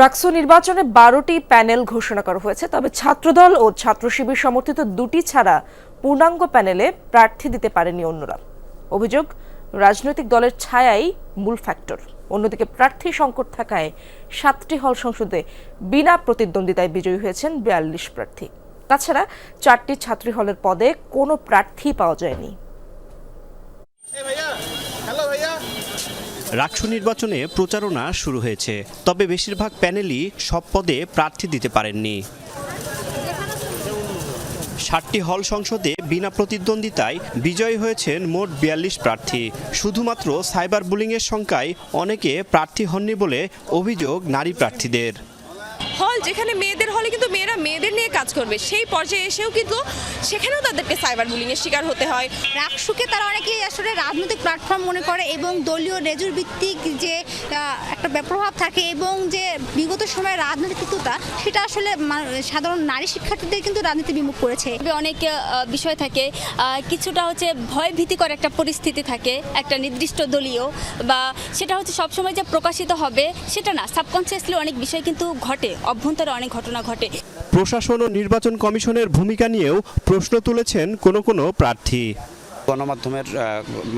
রাক্সো নির্বাচনে বারোটি প্যানেল ঘোষণা করা হয়েছে, তবে ছাত্রদল ও ছাত্র শিবির সমর্থিত দুটি ছাড়া পূর্ণাঙ্গ প্যানেলে প্রার্থী দিতে পারেনি অন্যরা। অভিযোগ, রাজনৈতিক দলের ছায়াই মূল ফ্যাক্টর। অন্যদিকে প্রার্থী সংকট থাকায় সাতটি হল সংসদে বিনা প্রতিদ্বন্দ্বিতায় বিজয়ী হয়েছেন বিয়াল্লিশ প্রার্থী। তাছাড়া চারটি ছাত্রী হলের পদে কোনো প্রার্থী পাওয়া যায়নি। রাকসু নির্বাচনে প্রচারণা শুরু হয়েছে, তবে বেশিরভাগ প্যানেলই সব পদে প্রার্থী দিতে পারেননি। ষাটটি হল সংসদে বিনা প্রতিদ্বন্দ্বিতায় বিজয়ী হয়েছেন মোট বিয়াল্লিশ প্রার্থী। শুধুমাত্র সাইবার বুলিংয়ের সংখ্যায় অনেকে প্রার্থী হননি বলে অভিযোগ নারী প্রার্থীদের। যেখানে মেয়েদের হলে কিন্তু মেয়েরা মেয়েদের নিয়ে কাজ করবে সেই পর্যায়ে এসেও কিন্তু সেখানেও তাদেরকে সাইবার বুলিংয়ের শিকার হতে হয়। রাকসুকে তারা অনেকেই আসলে রাজনৈতিক প্ল্যাটফর্ম মনে করে এবং দলীয় রেজুর ভিত্তিক যে একটা প্রভাব থাকে এবং যে বিগত সময়ে রাজনীতিকতা সেটা আসলে সাধারণ নারী শিক্ষার্থীদের কিন্তু রাজনীতি বিমুখ করেছে। অনেক বিষয় থাকে কিছুটা হচ্ছে ভয় ভীতিকর একটা পরিস্থিতি থাকে একটা নির্দিষ্ট দলীয় বা সেটা হচ্ছে সবসময় যে প্রকাশিত হবে সেটা না। সাবকনসিয়াসলি অনেক বিষয় কিন্তু ঘটে অভ্যন্তরে অনেক ঘটনা ঘটে। প্রশাসন ও নির্বাচন কমিশনের ভূমিকা নিয়েও প্রশ্ন তুলেছেন কোনো কোনো প্রার্থী। গণমাধ্যমের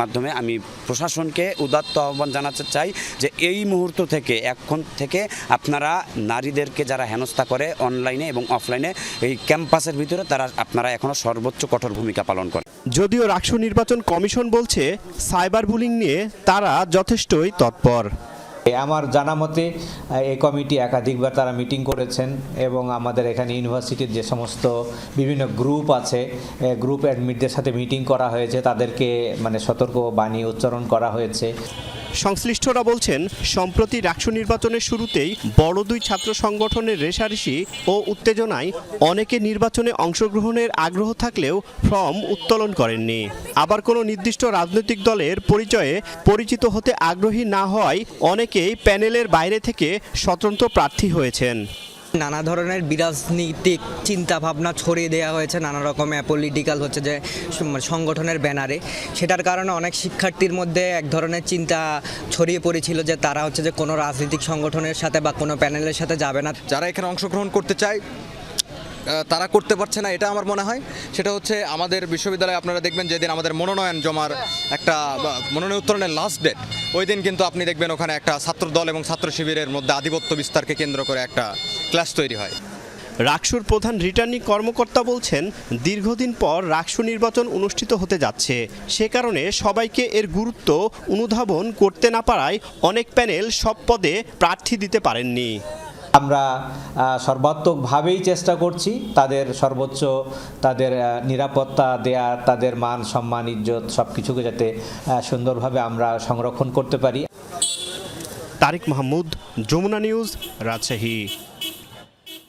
মাধ্যমে আমি প্রশাসনকে উদাত্ত আহ্বান জানাতে চাই যে এই মুহূর্ত থেকে এখন থেকে আপনারা নারীদেরকে যারা হেনস্থা করে অনলাইনে এবং অফলাইনে এই ক্যাম্পাসের ভিতরে তারা আপনারা এখনও সর্বোচ্চ কঠোর ভূমিকা পালন করে যদিও রাকসু নির্বাচন কমিশন বলছে সাইবার বুলিং নিয়ে তারা যথেষ্টই তৎপর। আমার জানা মতে এই কমিটি একাধিকবার তারা মিটিং করেছেন এবং আমাদের এখানে ইউনিভার্সিটির যে সমস্ত বিভিন্ন গ্রুপ আছে গ্রুপ অ্যাডমিটদের সাথে মিটিং করা হয়েছে, তাদেরকে মানে সতর্ক বাণী উচ্চারণ করা হয়েছে। সংশ্লিষ্টরা বলছেন, সম্প্রতি রাষ্ট্র নির্বাচনের শুরুতেই বড় দুই ছাত্র সংগঠনের রেশারেশি ও উত্তেজনায় অনেকে নির্বাচনে অংশগ্রহণের আগ্রহ থাকলেও ফর্ম উত্তোলন করেননি। আবার কোনো নির্দিষ্ট রাজনৈতিক দলের পরিচয়ে পরিচিত হতে আগ্রহী না হওয়ায় অনেকেই প্যানেলের বাইরে থেকে স্বতন্ত্র প্রার্থী হয়েছেন। নানা ধরনের বিরাজনীতিক চিন্তা ভাবনা ছড়িয়ে দেওয়া হয়েছে, নানা রকম পলিটিক্যাল হচ্ছে যে সংগঠনের ব্যানারে। সেটার কারণে অনেক শিক্ষার্থীর মধ্যে এক ধরনের চিন্তা ছড়িয়ে পড়েছিল যে, তারা হচ্ছে যে কোনো রাজনৈতিক সংগঠনের সাথে বা কোনো প্যানেলের সাথে যাবে না। যারা এখানে অংশগ্রহণ করতে চায় তারা করতে পারছে না, এটা আমার মনে হয়। সেটা হচ্ছে আমাদের বিশ্ববিদ্যালয়ে আপনারা দেখবেন যেদিন আমাদের মনোনয়ন জমার একটা মনোনয়ন উত্তরণের লাস্ট ডেট ওই দিন কিন্তু আপনি দেখবেন ওখানে একটা ছাত্র দল এবং ছাত্র শিবিরের মধ্যে আধিপত্য বিস্তারকে কেন্দ্র করে একটা ক্লাস তৈরি হয়। রাকসুর প্রধান রিটার্নিং কর্মকর্তা বলছেন, দীর্ঘদিন পর রাকসু নির্বাচন অনুষ্ঠিত হতে যাচ্ছে। সে কারণে সবাইকে এর গুরুত্ব অনুধাবন করতে না পারায় অনেক প্যানেল সব পদে প্রার্থী দিতে পারেননি। আমরা সর্বাত্মকভাবেই চেষ্টা করছি তাদের সর্বোচ্চ, তাদের নিরাপত্তা দেয়া, তাদের মান, সম্মান, ইজ্জত সব কিছুকে যাতে সুন্দরভাবে আমরা সংরক্ষণ করতে পারি। তারিক মাহমুদ, যমুনা নিউজ, রাজশাহী।